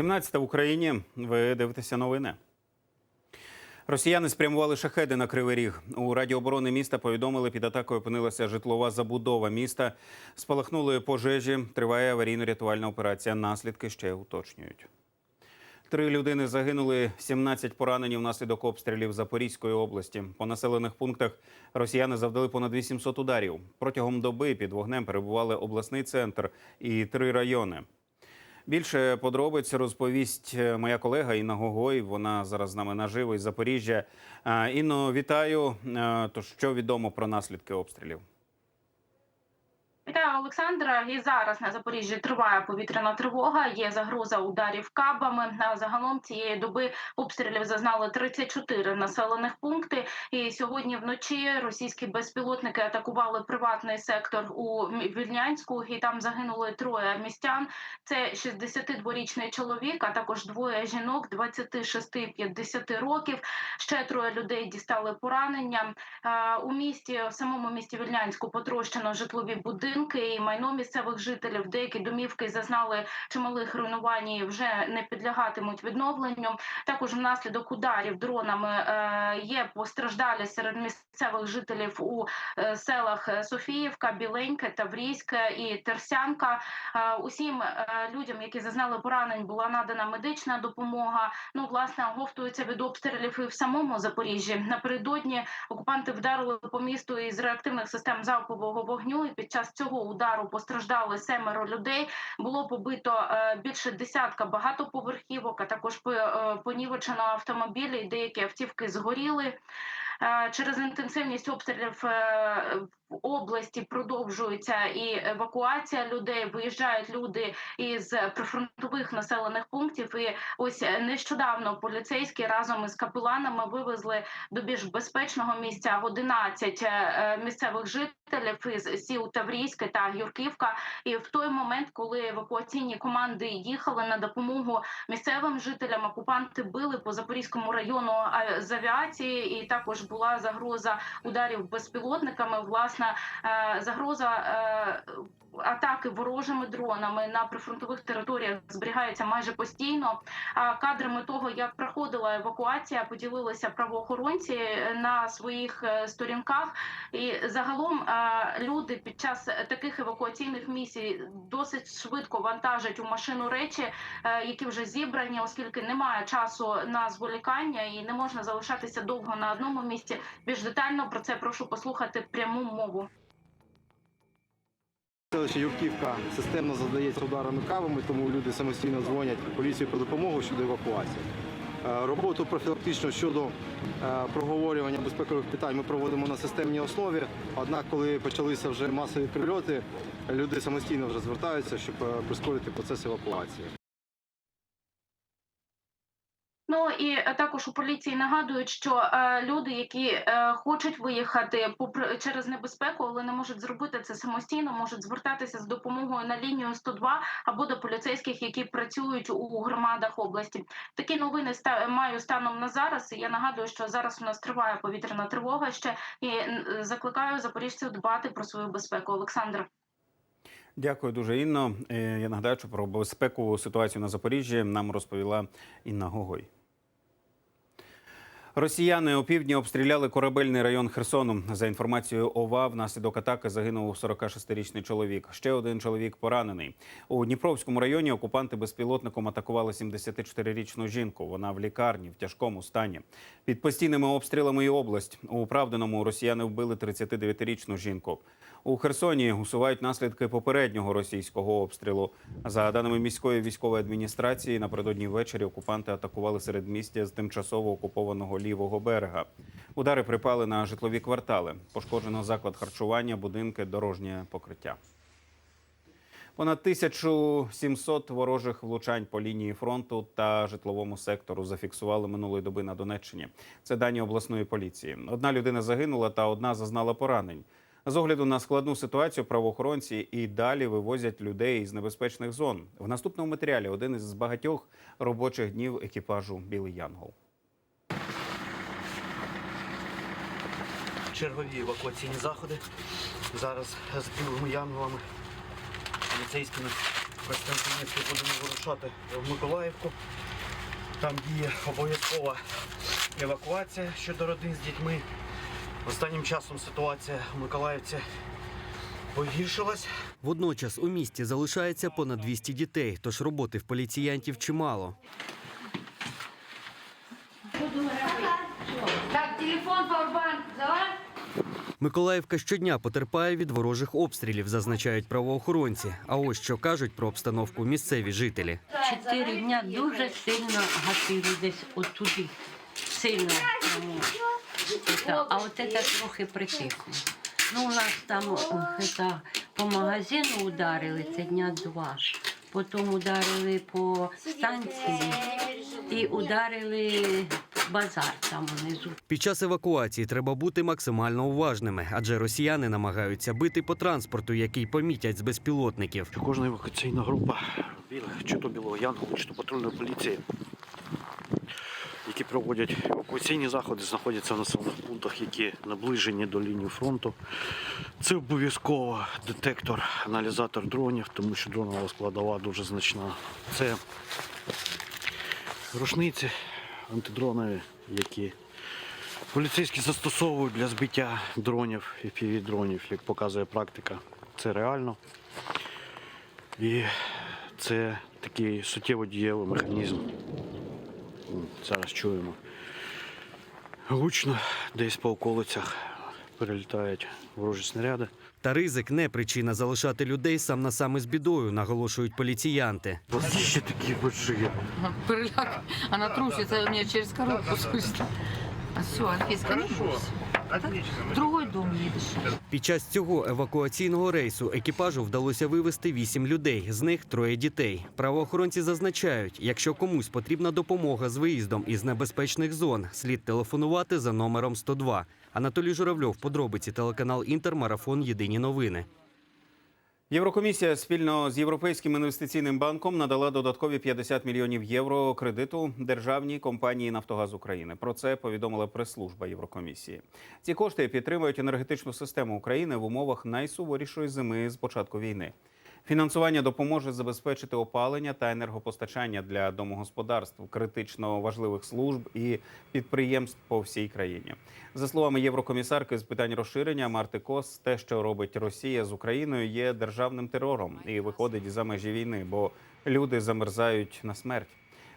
17 в Україні. Ви дивитеся новини. Росіяни спрямували шахеди на Кривий Ріг. У Раді оборони міста повідомили, під атакою опинилася житлова забудова міста. Спалахнули пожежі. Триває аварійно-рятувальна операція. Наслідки ще уточнюють. Три людини загинули, 17 поранені внаслідок обстрілів Запорізької області. По населених пунктах росіяни завдали понад 800 ударів. Протягом доби під вогнем перебували обласний центр і три райони. Більше подробиць розповість моя колега Інна Гогой. Вона зараз з нами наживо із Запоріжжя. Е, Інно, вітаю. Е, То що відомо про наслідки обстрілів? Вітаю, Олександра. І зараз на Запоріжжі триває повітряна тривога. Є загроза ударів кабами. Загалом цієї доби обстрілів зазнали 34 населених пункти. І сьогодні вночі російські безпілотники атакували приватний сектор у Вільнянську, і там загинули троє містян. Це 62-річний чоловік, а також двоє жінок 26-50 років. Ще троє людей дістали поранення. У місті, в самому місті Вільнянську, потрощено житлові будинки і майно місцевих жителів. Деякі домівки зазнали чималих руйнувань і вже не підлягатимуть відновленню. Також внаслідок ударів дронами е, є постраждалі серед місцевих жителів у е, селах Софіївка, Біленьке, Таврійське і Терсянка. Е, Усім е, людям, які зазнали поранень, була надана медична допомога. Ну, власне, оговтуються від обстрілів і в самому Запоріжжі. Напередодні окупанти вдарили по місту із реактивних систем залпового вогню. І під час цього удару постраждали семеро людей. Було побито е, більше десятка багатоповерхівок, а також по- е, понівечено автомобілі. Деякі автівки згоріли. Е, Через інтенсивність обстрілів е, в області продовжується і евакуація людей. Виїжджають люди із прифронтових населених пунктів. І ось нещодавно поліцейські разом із капеланами вивезли до більш безпечного місця 11 е, місцевих жителів із сіл Таврійське та Юрківка. І в той момент, коли евакуаційні команди їхали на допомогу місцевим жителям, окупанти били по Запорізькому району з авіації, і також була загроза ударів безпілотниками. Власне, е, загроза. е, Атаки ворожими дронами на прифронтових територіях зберігається майже постійно. А кадрами того, як проходила евакуація, поділилися правоохоронці на своїх е, сторінках. І загалом е, люди під час таких евакуаційних місій досить швидко вантажать у машину речі, е, які вже зібрані, оскільки немає часу на зволікання і не можна залишатися довго на одному місці. Більш детально про це прошу послухати пряму мову. Селище Юрківка системно задається ударами кавами, тому люди самостійно дзвонять поліцію про допомогу щодо евакуації. Е, Роботу профілактично щодо е, проговорювання безпекових питань ми проводимо на системній основі. Однак, коли почалися вже масові прильоти, люди самостійно вже звертаються, щоб е, прискорити процес евакуації. Ну і е, також у поліції нагадують, що е, люди, які е, хочуть виїхати попри через небезпеку, але не можуть зробити це самостійно, можуть звертатися з допомогою на лінію 102 або до поліцейських, які працюють у громадах області. Такі новини ста- маю станом на зараз. І я нагадую, що зараз у нас триває повітряна тривога ще і закликаю запоріжців дбати про свою безпеку. Олександр. Дякую дуже, Інно. Я нагадаю, що про безпекову ситуацію на Запоріжжі нам розповіла Інна Гогой. Росіяни опівдні обстріляли корабельний район Херсону. За інформацією ОВА, внаслідок атаки загинув 46-річний чоловік. Ще один чоловік поранений. У Дніпровському районі окупанти безпілотником атакували 74-річну жінку. Вона в лікарні в тяжкому стані. Під постійними обстрілами і область. У Правдиному росіяни вбили 39-річну жінку. У Херсоні усувають наслідки попереднього російського обстрілу. За даними міської військової адміністрації, напередодні ввечері окупанти атакували середмістя з тимчасово окупованого лівого берега. Удари припали на житлові квартали. Пошкоджено заклад харчування, будинки, дорожнє покриття. Понад 1700 ворожих влучань по лінії фронту та житловому сектору зафіксували минулої доби на Донеччині. Це дані обласної поліції. Одна людина загинула та одна зазнала поранень. З огляду на складну ситуацію правоохоронці і далі вивозять людей із небезпечних зон. В наступному матеріалі один із багатьох робочих днів екіпажу Білий Янгол. чергові евакуаційні заходи. Зараз з білими янголами, поліцейськими Костянтинівки будемо вирушати в Миколаївку. Там діє обов'язкова евакуація щодо родин з дітьми. Останнім часом ситуація в Миколаївці погіршилась. Водночас у місті залишається понад 200 дітей, тож роботи в поліціянтів чимало. Так, телефон, пауэрбанк, взяла? Миколаївка щодня потерпає від ворожих обстрілів, зазначають правоохоронці. А ось що кажуть про обстановку місцеві жителі. Чотири дня дуже сильно гатили десь отуди. Сильно прямо. А от це трохи притихло. Ну, у нас там е, это, по магазину ударили, це дня два. Потім ударили по станції і ударили базар там внизу. Під час евакуації треба бути максимально уважними, адже росіяни намагаються бити по транспорту, який помітять з безпілотників. Кожна евакуаційна група, чи то білого янголу, чи то патрульної поліції, які проводять евакуаційні заходи, знаходяться в населених пунктах, які наближені до лінії фронту. Це обов'язково детектор, аналізатор дронів, тому що дронова складова дуже значна. Це рушниці антидронові, які поліцейські застосовують для збиття дронів і дронів, як показує практика. Це реально. І це такий суттєво дієвий механізм. Зараз чуємо. Гучно десь по околицях перелітають ворожі снаряди. Та ризик не причина залишати людей сам на саме з бідою, наголошують поліціянти. Ще такі большие. Переляк. Она трусится у мене через коробку спустя. А все, Анфіска, не бойся. В другой дом едешь. Під час цього евакуаційного рейсу екіпажу вдалося вивезти вісім людей, з них троє дітей. Правоохоронці зазначають, якщо комусь потрібна допомога з виїздом із небезпечних зон, слід телефонувати за номером 102. Анатолій Журавльов, подробиці телеканал Інтер, марафон Єдині новини. Єврокомісія спільно з Європейським інвестиційним банком надала додаткові 50 мільйонів євро кредиту державній компанії Нафтогаз України. Про це повідомила прес-служба Єврокомісії. Ці кошти підтримують енергетичну систему України в умовах найсуворішої зими з початку війни. Фінансування допоможе забезпечити опалення та енергопостачання для домогосподарств, критично важливих служб і підприємств по всій країні. За словами єврокомісарки з питань розширення Марти Кос, те, що робить Росія з Україною, є державним терором і виходить за межі війни, бо люди замерзають на смерть.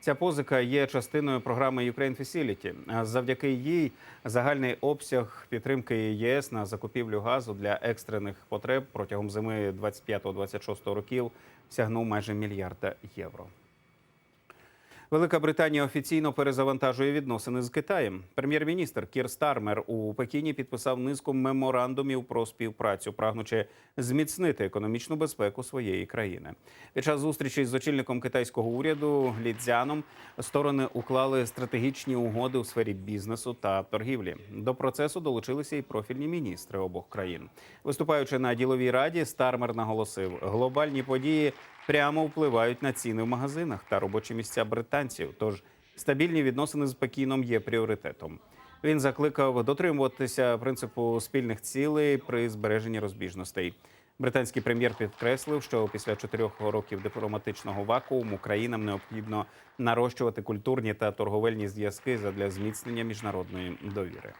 Ця позика є частиною програми Ukraine Facility. Завдяки їй загальний обсяг підтримки ЄС на закупівлю газу для екстрених потреб протягом зими 25-26 років сягнув майже мільярда євро. Велика Британія офіційно перезавантажує відносини з Китаєм. Прем'єр-міністр Кір Стармер у Пекіні підписав низку меморандумів про співпрацю, прагнучи зміцнити економічну безпеку своєї країни. Під час зустрічі з очільником китайського уряду Лі Цзяном сторони уклали стратегічні угоди у сфері бізнесу та торгівлі. До процесу долучилися і профільні міністри обох країн. Виступаючи на діловій раді, Стармер наголосив, глобальні події прямо впливають на ціни в магазинах та робочі місця британців. Тож стабільні відносини з Пекіном є пріоритетом. Він закликав дотримуватися принципу спільних цілей при збереженні розбіжностей. Британський прем'єр підкреслив, що після чотирьох років дипломатичного вакууму країнам необхідно нарощувати культурні та торговельні зв'язки задля зміцнення міжнародної довіри.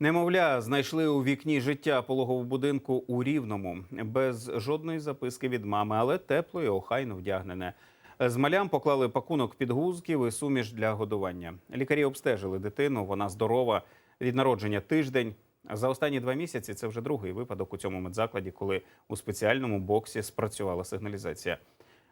Немовля знайшли у вікні життя пологового будинку у Рівному без жодної записки від мами, але тепло і охайно вдягнене. З малям поклали пакунок підгузків і суміш для годування. Лікарі обстежили дитину. Вона здорова від народження тиждень. За останні два місяці це вже другий випадок у цьому медзакладі, коли у спеціальному боксі спрацювала сигналізація.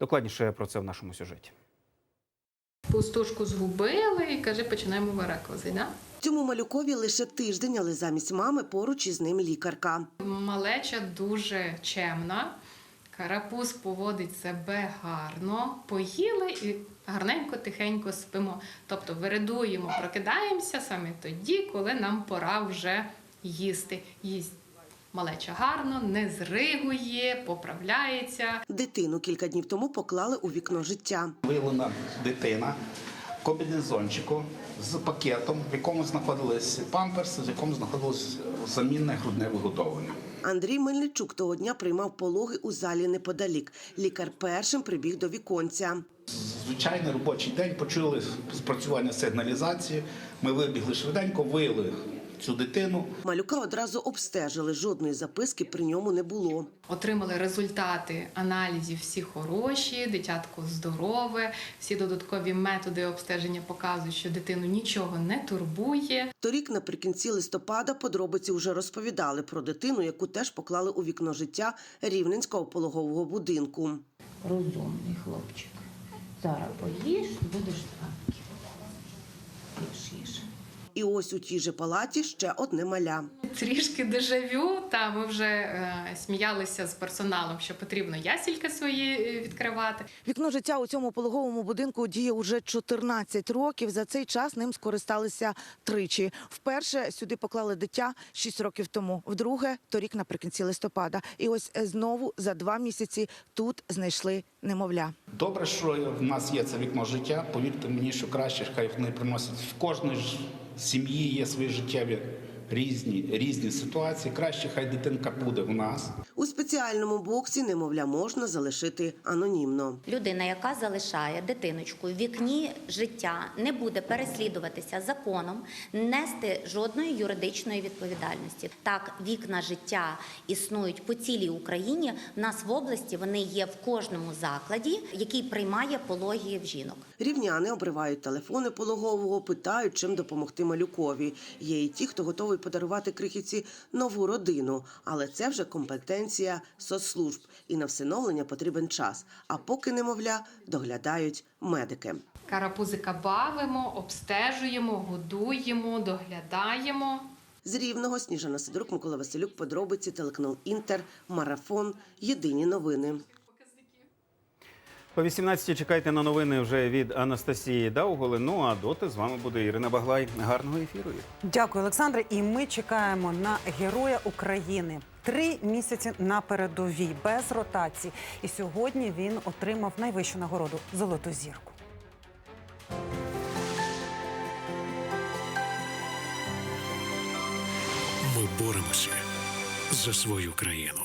Докладніше про це в нашому сюжеті. Пустушку згубили і каже, починаємо варакози. Да? Цьому малюкові лише тиждень, але замість мами поруч із ним лікарка. Малеча дуже чемна. Карапуз поводить себе гарно, поїли і гарненько, тихенько спимо. Тобто виридуємо, прокидаємося саме тоді, коли нам пора вже їсти. Їсть малеча гарно, не зригує, поправляється. Дитину кілька днів тому поклали у вікно життя. Виявлена дитина комбінезончику з пакетом, в якому знаходились памперси, в якому знаходилось замінне грудне вигодовування. Андрій Мельничук того дня приймав пологи у залі неподалік. Лікар першим прибіг до віконця. Звичайний робочий день почули спрацювання сигналізації. Ми вибігли швиденько, виїли цю дитину. Малюка одразу обстежили. Жодної записки при ньому не було. Отримали результати аналізів всі хороші, дитятко здорове, всі додаткові методи обстеження показують, що дитину нічого не турбує. Торік, наприкінці листопада, подробиці вже розповідали про дитину, яку теж поклали у вікно життя рівненського пологового будинку. Розумний хлопчик. Зараз поїш, будеш спати. Їж, їж. І ось у тій же палаті ще одне маля. Трішки дежавю. Та ми вже е, сміялися з персоналом, що потрібно ясільки свої е, відкривати. Вікно життя у цьому пологовому будинку діє уже 14 років. За цей час ним скористалися тричі. Вперше сюди поклали дитя 6 років тому, вдруге торік наприкінці листопада. І ось знову за два місяці тут знайшли немовля. Добре, що в нас є це вікно життя. Повірте мені, що краще, хай вони приносять в кожної ж сім'ї є свої життєві різні, різні ситуації. Краще, хай дитинка буде в нас. У спеціальному боксі немовля можна залишити анонімно. Людина, яка залишає дитиночку в вікні життя, не буде переслідуватися законом, нести жодної юридичної відповідальності. Так, вікна життя існують по цілій Україні. В нас в області вони є в кожному закладі, який приймає пологів жінок. Рівняни обривають телефони пологового, питають, чим допомогти малюкові. Є і ті, хто готовий подарувати крихітці нову родину, але це вже компетенція соцслужб, і на всиновлення потрібен час. А поки немовля доглядають медики. Карапузика бавимо, обстежуємо, годуємо, доглядаємо. З рівного Сніжана Сидорук, Микола Василюк, подробиці, телеканал Інтер, Марафон, Єдині новини. По 18 чекайте на новини вже від Анастасії Дауголи. Ну а доти з вами буде Ірина Баглай. Гарного ефіру. Дякую, Олександре. І ми чекаємо на героя України. Три місяці на передовій без ротації. І сьогодні він отримав найвищу нагороду золоту зірку. Ми боремося за свою країну.